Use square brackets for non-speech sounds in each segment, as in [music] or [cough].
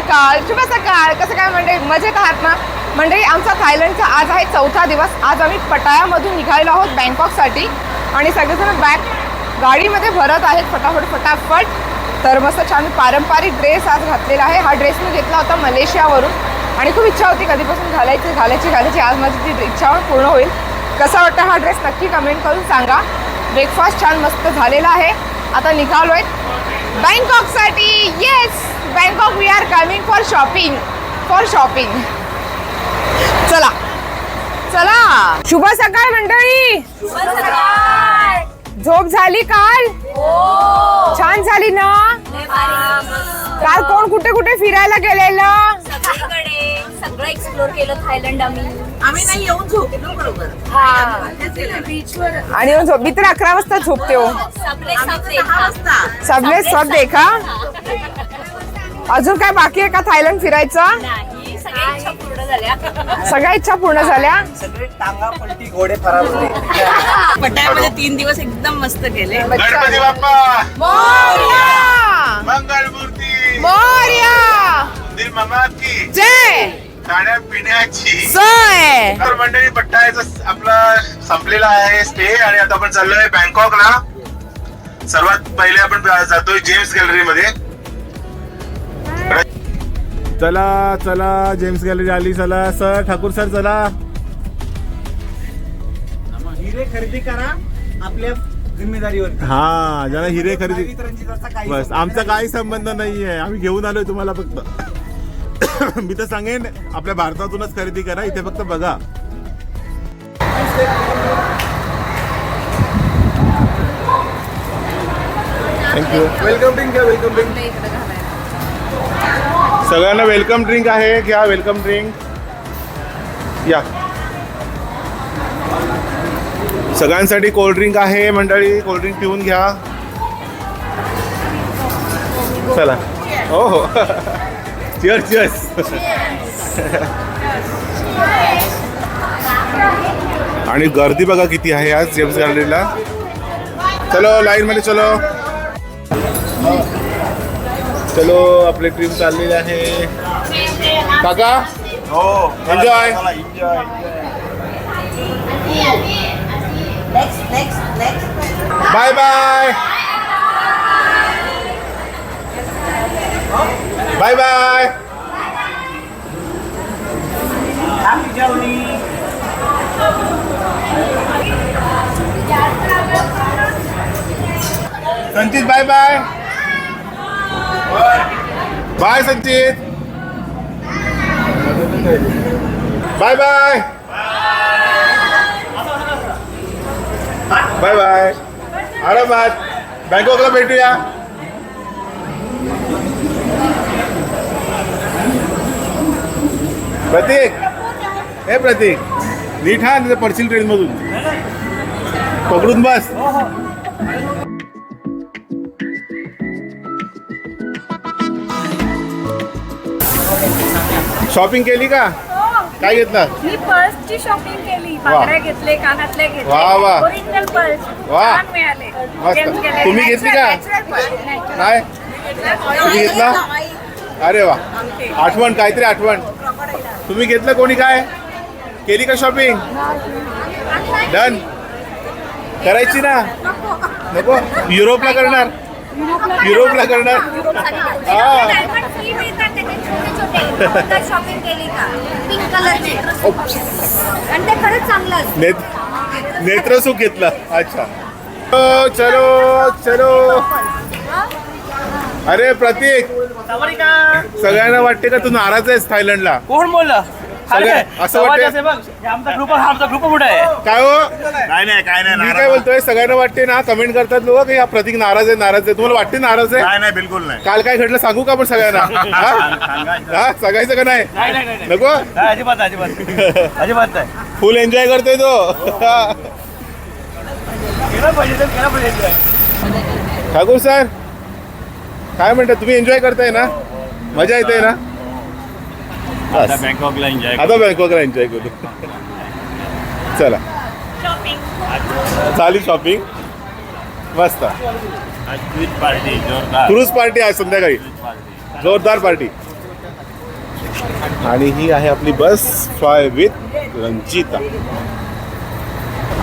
सकाळ शुभ सकाळ. कसं काय मंडळी? मजेत आहात ना? मंडळी आमचा थायलंडचा आज आहे चौथा दिवस. आज आम्ही पटायामधून निघायला आहोत बँकॉकसाठी. आणि सगळेजण बॅग गाडीमध्ये भरत आहेत फटाफट फटाफट. तर मस्त छान पारंपरिक ड्रेस आज घातलेला आहे. हा ड्रेस मी घेतला होता मलेशियावरून. आणि खूप इच्छा होती कधीपासून घालायची घालायची घालायची. आज माझी ती इच्छा पूर्ण होईल. कसा वाटतं हा ड्रेस नक्की कमेंट करून सांगा. ब्रेकफास्ट छान मस्त झालेला आहे. आता निघालो आहे बँकॉकसाठी yes Bangkok we are coming for shopping for shopping चला. चला. शुभ सकाळ मंडळी. झोप झाली काल? छान झाली ना? काल कोण कुठे कुठे फिरायला गेलेलं? सगळं एक्सप्लोर केलं थायलंड आम्ही. आम्ही नाही येऊन झोपलो बरोबर. बीचवर आणि मग झोप मी तर अकरा वाजता झोपते हो. दहा वाजता. सबले सब देखा अजून काय बाकी आहे का थायलंड फिरायचं? नाही सगळ्या इच्छा पूर्ण झाल्या. सगळ्या इच्छा पूर्ण झाल्या? सगळे टांगा पलटी घोडे फरारले पटायामध्ये तीन दिवस एकदम मस्त केले. गणपती बाप्पा! मोर्या! मंगल मूर्ती मोर्या की? जय! खाण्यापिण्याची. जय! तर मंडळी पट्टायचं आपला संपलेला आहे स्टे आणि आता आपण चाललोय बँकॉकला. सर्वात पहिले आपण जातोय जेम्स गॅलरी मध्ये. चला चला जेम्स गॅलरी आली चला. सर ठाकूर सर चला. हिरे खरेदी करा आपल्या जिम्मेदारीवर. हा जरा हिरे खरेदी बस आमचा काही संबंध नाहीये. आम्ही घेऊन आलोय तुम्हाला फक्त. [laughs] मी तर सांगेन आपल्या भारतातूनच खरेदी करा इथे फक्त बघा. थँक्यू वेलकम ड्रिंक घ्या वेलकम ड्रिंक सगळ्यांना वेलकम ड्रिंक आहे घ्या वेलकम ड्रिंक या. सगळ्यांसाठी कोल्ड्रिंक आहे मंडळी कोल्ड्रिंक पिऊन घ्या. चला. हो हो. [laughs] चिअर्स चिअर्स आणि गर्दी बघा किती आहे आज जेम्स गॅलरीला चलो लाईन मध्ये चलो. चलो आपली ट्रिप चाललेली आहे. काका? हो. Enjoy bye bye bye bye. Happy Sanchit bye bye. Bye Sanchit. Bye bye. Bye bye. आरामात. बँकॉकला भेटूया. प्रतीक. हे प्रतीक. नीट हा नाही पडशील ट्रेनमधून. पकडून बस. शॉपिंग केली का? काय घेतलं? मी पर्सची शॉपिंग केली. बांगड्या घेतले कानातले घेतले. वा, वा. Original purse. वा. छान मिळाले. मस्त. तुम्ही घेतली का? काय? तुम्ही घेतला? अरे वा. आठवण काहीतरी आठवण. तुम्ही घेतलं कोणी काय? केली का शॉपिंग डन करायची ना? नको. युरोपला करणार. युरोपला करणार. हा. Diamond free मिळतात त्याचे छोटे छोटे. शॉपिंग केली का? पिंक कलरचे आणि ते खरंच चांगलं असतं. नेत नेत्रसुख घेतलं. अच्छा. चलो चलो. अरे प्रतीक. सगळ्यांना वाटते का तू नाराज आहेस थायलंडला? कोण बोललं? असं वाटतंय- बघ हे आमचा ग्रुप आमचा ग्रुप कुठे आहे? काय हो? काय नाही काय नाही मी काय नाराज बोलतोय? सगळ्यांना वाटते ना कमेंट करतात लोक की हा प्रतीक नाराज आहे नाराज आहे. तुम्हाला वाटते नाराज आहे? काय नाही बिलकुल नाही. काल काय घडलं सांगू का आपण सगळ्यांना? हा? सांगायचं. हा? सांगायचं का नाही? नाही नाही नाही नाही. नको? नाही, अजिबात नाही, अजिबात अजिबात नाही. फुल एन्जॉय करतोय तो. केलं पाहिजे तर केलं पाहिजे. ठाकूर सर काय म्हणतात तुम्ही एन्जॉय करताय ना? मजा येते ना? आता बँकॉकला एन्जॉय आता बँकॉकला एन्जॉय करू. चला. झाली शॉपिंग मस्त. पार्टी जोरदार. क्रूज पार्टी आज संध्याकाळी. जोरदार पार्टी आणि ही आहे आपली बस फ्लाय विथ रंजिता.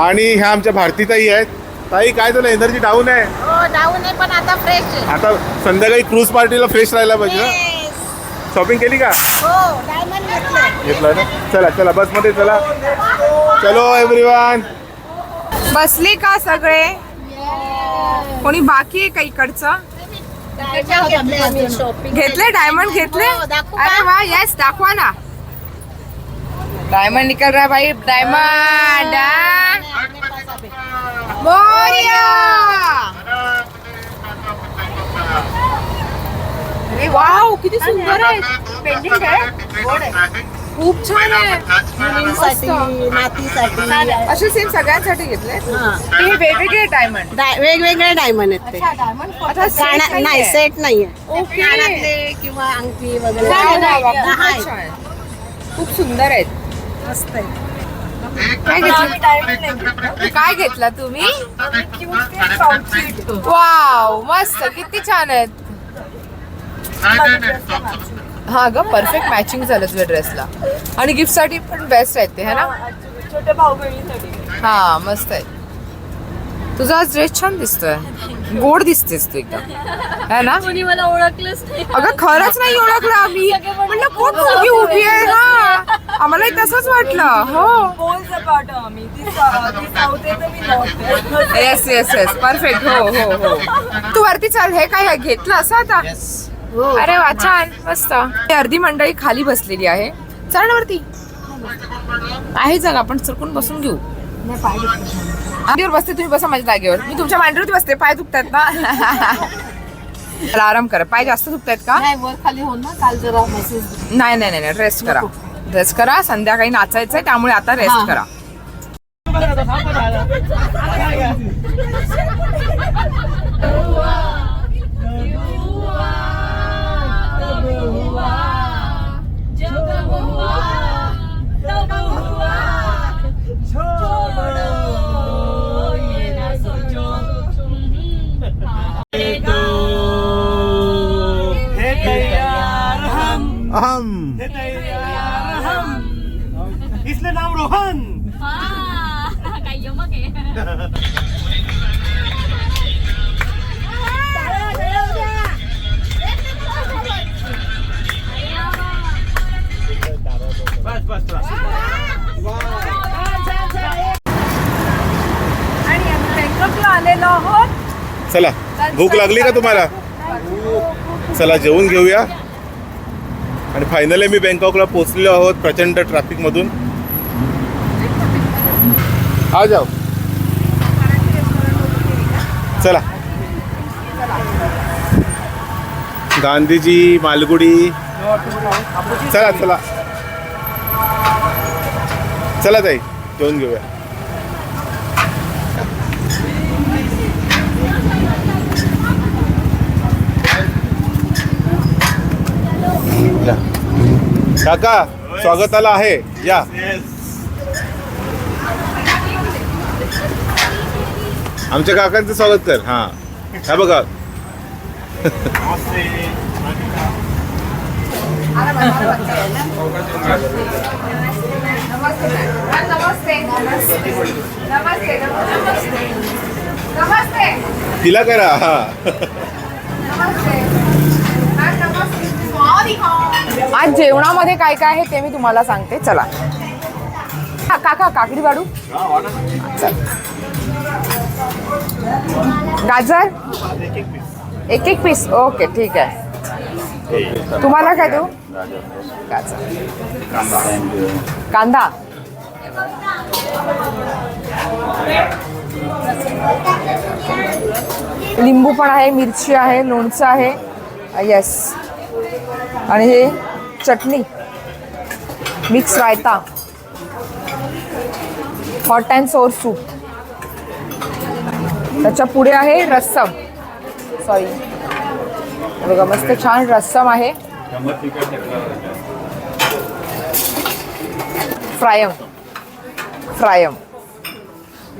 आणि ह्या आमच्या भारतीताई आहेत. ताई काय झालं एनर्जी डाऊन आहे? हो डाऊन आहे पण आता फ्रेश आहे. आता संध्याकाळी क्रूज पार्टीला फ्रेश राहायला पाहिजे ना? शॉपिंग केली का? हो डायमंड घेतलं घेतलं ना? चला चला बसमध्ये चला. चलो एव्हरीवन बसले का सगळे? कोणी बाकी आहे का इकडचं? शॉपिंग घेतले डायमंड घेतले हो, दाखवू. का? अरे वा येस दाखवा ना. डायमंड निकल रहा भाई. डायमंड मोरिया अरे वाव किती सुंदर आहे. पेंटिंग आहे. खूप छान आहे. मुलींसाठी नातीसाठी. असे सेम सगळ्यांसाठी घेतले? हा. वेगवेगळे डायमंड डाय- वेगवेगळे डायमंड आहेत ते. काना- नाही. सेट नाहीये. ओके. कानातले किंवा अंगठी वगैरे. वा, आहे. खूपच छान. खूप सुंदर आहेत. मस्त आहे. काय घेतलं? काय घेतला तुम्ही? वाव मस्त. किती छान आहेत. हा ग परफेक्ट मॅचिंग झालं तुझ्या ड्रेसला आणि गिफ्टसाठी पण बेस्ट आहेत ते है ना? छोट्या भाऊ हा मस्त आहे. तुझा आज ड्रेस छान दिसतोय. गोड दिसतेस तू एकदम. है ना? कोणी मला ओळखलंच नाही. अगं खरंच नाही ओळखलं आम्ही म्हणलं कोण मुलगी उभी आहे हा? आम्हालाही तसंच वाटलं हो. येस येस येस परफेक्ट हो हो हो. तू वरती चल. हे काय घेतलं असं आता? अरे वा छान मस्त. ही अर्धी मंडळी खाली बसलेली आहे. चल ना वरती. आहे जागा आपण सरकून बसून घेऊ. बसते तुम्ही बसा माझ्या जागेवर. मी तुमच्या मांडीवरती बसते पाय दुखतात ना. चला, आराम करा. पाय जास्त दुखतायत का? नाही वर खाली हो ना काल जरा मेसेज नाही नाही नाही रेस्ट करा. रेस्ट करा संध्याकाळी नाचायचंय त्यामुळे आता रेस्ट करा. चला भूक लागली का तुम्हाला? चला जेवून घेऊया. आणि फायनली मी बँकॉकला पोचलेलो आहोत प्रचंड ट्रॅफिकमधून आ जाओ चला. गांधीजी मालगुडी. चला चला. चला ताई जेवून घेऊया. काका स्वागताला आहे. या. आमच्या काकांचं स्वागत कर. हा. हा बघा. तिला करा. हा. आज जेवणामध्ये काय काय आहे ते मी तुम्हाला सांगते. चला. हा, काका काकडी वाढू. चल. गाजर? एक एक पीस. ओके ठीक आहे. तुम्हाला काय देऊ? गाजर. कांदा. लिंबू पण आहे मिरची आहे लोणचं आहे. येस आणि हे chutney. Mix raita. Hot and sour soup त्याच्या पुढे आहे रस्सम. सॉरी बघा मस्त छान रस्सम आहे. फ्रायम. फ्रायम.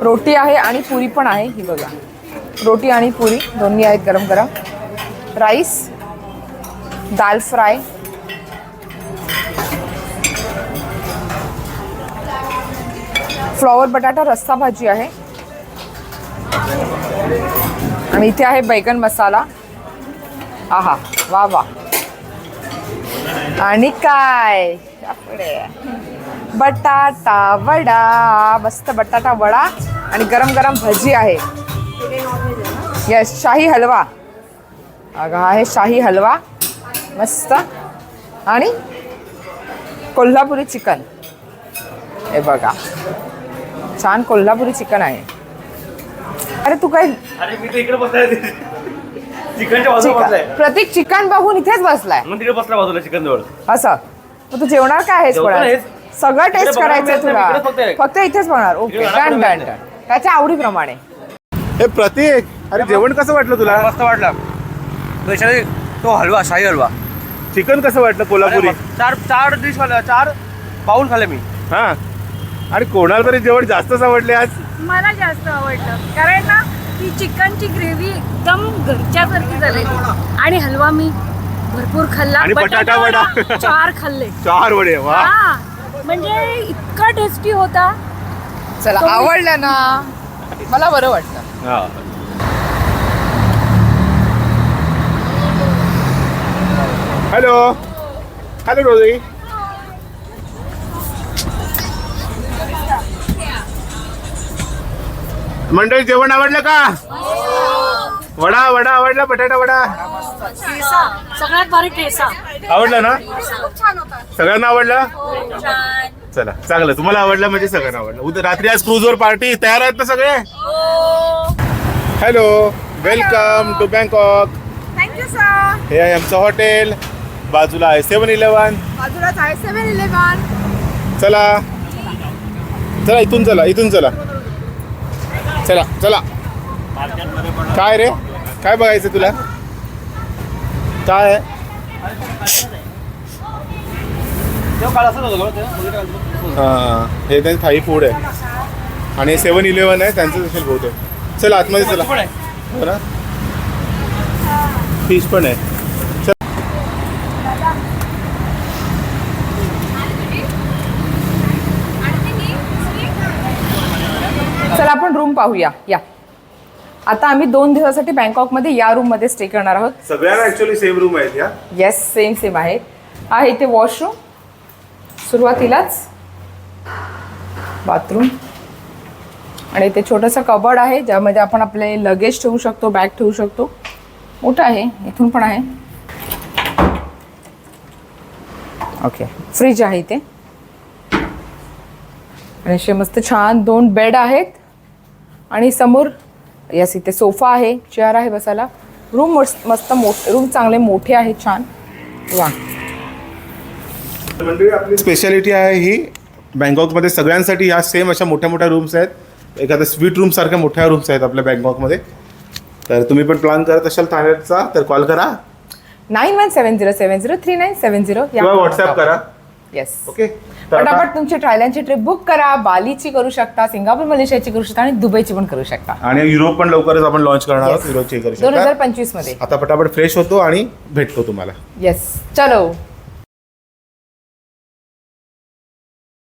रोटी आहे आणि पुरी पण आहे ही बघा. रोटी आणि पुरी दोन्ही आहेत गरम गरम राईस दाल फ्राय. फ्लॉवर बटाटा रस्सा भाजी आहे. आणि इथे आहे बैगन मसाला. आहा वा वा. आणि काय? बटाटा वडा मस्त बटाटा वडा आणि गरम गरम भजी आहे. येस शाही हलवा. अगं आहे शाही हलवा. मस्त. आणि कोल्हापुरी चिकन. हे बघा. छान कोल्हापुरी चिकन आहे. अरे तू काय अरे मी तर इकडे बसलाय. चिकनच्या बाजूला बसलाय. चिकन प्रतीक चिकन बघून इथेच बसलाय. मग तिकडे बसला बाजूला चिकन जवळ. असं. मग तू जेवणार काय आहेस कोणा हेच. सगळं टेस्ट करायचंय तुला. फक्त इथेच बघणार ओके डन डन डन त्याच्या आवडीप्रमाणे. हे प्रतीक अरे जेवण कसं वाटलं तुला? मस्त वाटला. तो हलवा शाही हलवा. चिकन कसं वाटलं कोल्हापुरी. चार चार डिश खाल्ल्या चार बाउल खाल्ले मी. हा. आणि कोणाला तरी जेवण जास्तच आवडले आज? मला जास्त आवडलं. कारण ना ती चिकनची ग्रेव्ही एकदम घरच्यासारखी झालेली. आणि हलवा मी भरपूर खाल्ला. आणि बटाटा वडा. [laughs] चार खाल्ले. चार वडे वा. हा. म्हणजे इतका टेस्टी होता. चला आवडलं ना. मला बरं वाटलं. हा. हॅलो हॅलो रोजी मंडळी जेवण आवडलं का? वडा वडा आवडला बटाटा वडा? सगळ्यात भारी आवडला ना? सगळ्यांना आवडला? चला चांगलं. तुम्हाला आवडलं म्हणजे सगळ्यांना आवडलं. उद्या रात्री आज क्रूजवर पार्टी तयार आहेत ना सगळे? हॅलो वेलकम टू बँकॉक हे आहे आमचं हॉटेल बाजूला आहे. सेवन इलेवन बाजूलाच आहे. सेवन इलेव्हन चला. चला इथून चला इथून चला. चला चला. काय रे? काय बघायचं तुला? काय? हां हे त्यांचं थाई फूड आहे. आणि सेवन इलेवन आहे त्यांचं असेल बहुतेक चला आतमध्ये चला. ना फिश पण आहे चला आपण रूम पाहूया. या. आता आम्ही दोन दिवसासाठी बँकॉकमध्ये या रूममध्ये स्टे करणार आहोत. सगळ्यांना ऍक्च्युअली सेम रूम आहेत या. येस सेम सेम आहे. आहे इथे वॉशरूम सुरुवातीलाच बाथरूम आणि इथे छोटंसं कबड आहे ज्यामध्ये आपण आपले लगेज ठेवू शकतो बॅग ठेवू शकतो. मोठं आहे इथून पण आहे. ओके फ्रीज आहे इथे. आणि असे मस्त छान दोन बेड आहेत. आणि समोर यस इथे सोफा आहे चेअर आहे बसायला. रूम मस्त मस्त मोठ रूम चांगले मोठे आहेत छान. वा. मंडळी आपली स्पेशालिटी आहे ही. बँकॉकमध्ये सगळ्यांसाठी ह्या सेम अशा मोठ्या मोठ्या रूम्स आहेत. एखाद्या स्वीट रूम सारख्या मोठ्या रूम्स आहेत आपल्या बँकॉकमध्ये. तर तुम्ही पण प्लॅन करत असाल ठाण्याचा तर कॉल करा. Nine one seven zero seven zero three nine seven zero WhatsApp करा. येस ओके तर आता- पटापट तुमची ट्रायलांची ट्रिप बुक करा बालीची करू शकता सिंगापूर मलेशियाची करू शकता आणि दुबईची पण करू शकता. आणि युरोप पण लवकरच आपण लॉन्च करणार आहोत युरोपची करू दोन हजार शकता पंचवीसमध्ये आता पटापट फ्रेश होतो आणि भेटतो तुम्हाला. येस चलो.